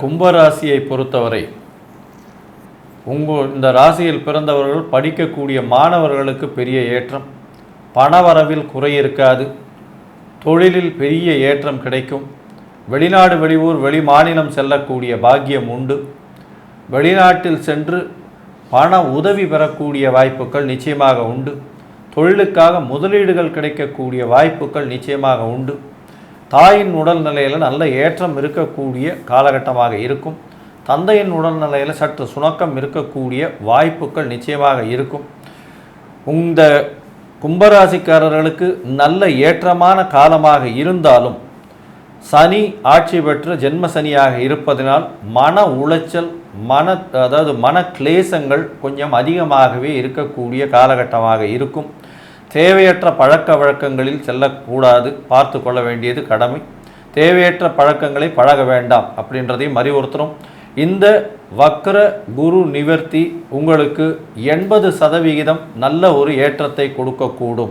கும்பராசியை பொறுத்தவரை உங்கள் இந்த ராசியில் பிறந்தவர்கள் படிக்கக்கூடிய மாணவர்களுக்கு பெரிய ஏற்றம். பணவரவில் குறை இருக்காது. தொழிலில் பெரிய ஏற்றம் கிடைக்கும். வெளிநாடு வெளியூர் வெளி மாநிலம் செல்லக்கூடிய பாக்கியம் உண்டு. வெளிநாட்டில் சென்று பண உதவி பெறக்கூடிய வாய்ப்புகள் நிச்சயமாக உண்டு. தொழிலுக்காக முதலீடுகள் கிடைக்கக்கூடிய வாய்ப்புகள் நிச்சயமாக உண்டு. தாயின் உடல்நிலையில் நல்ல ஏற்றம் இருக்கக்கூடிய காலகட்டமாக இருக்கும். தந்தையின் உடல்நிலையில் சற்று சுணக்கம் இருக்கக்கூடிய வாய்ப்புகள் நிச்சயமாக இருக்கும். இந்த கும்பராசிக்காரர்களுக்கு நல்ல ஏற்றமான காலமாக இருந்தாலும் சனி ஆட்சி பெற்று ஜென்ம சனியாக இருப்பதனால் மன உளைச்சல் மன அதாவது மன கிளேசங்கள் கொஞ்சம் அதிகமாகவே இருக்கக்கூடிய காலகட்டமாக இருக்கும். தேவையற்ற பழக்க வழக்கங்களில் செல்லக்கூடாது பார்த்து கொள்ள வேண்டியது கடமை. தேவையற்ற பழக்கங்களை பழக வேண்டாம் அப்படின்றதையும் அறிவுறுத்துகிறோம் இந்த வக்ர குரு நிவர்த்தி உங்களுக்கு எண்பது சதவிகிதம் நல்ல ஒரு ஏற்றத்தை கொடுக்கக்கூடும்.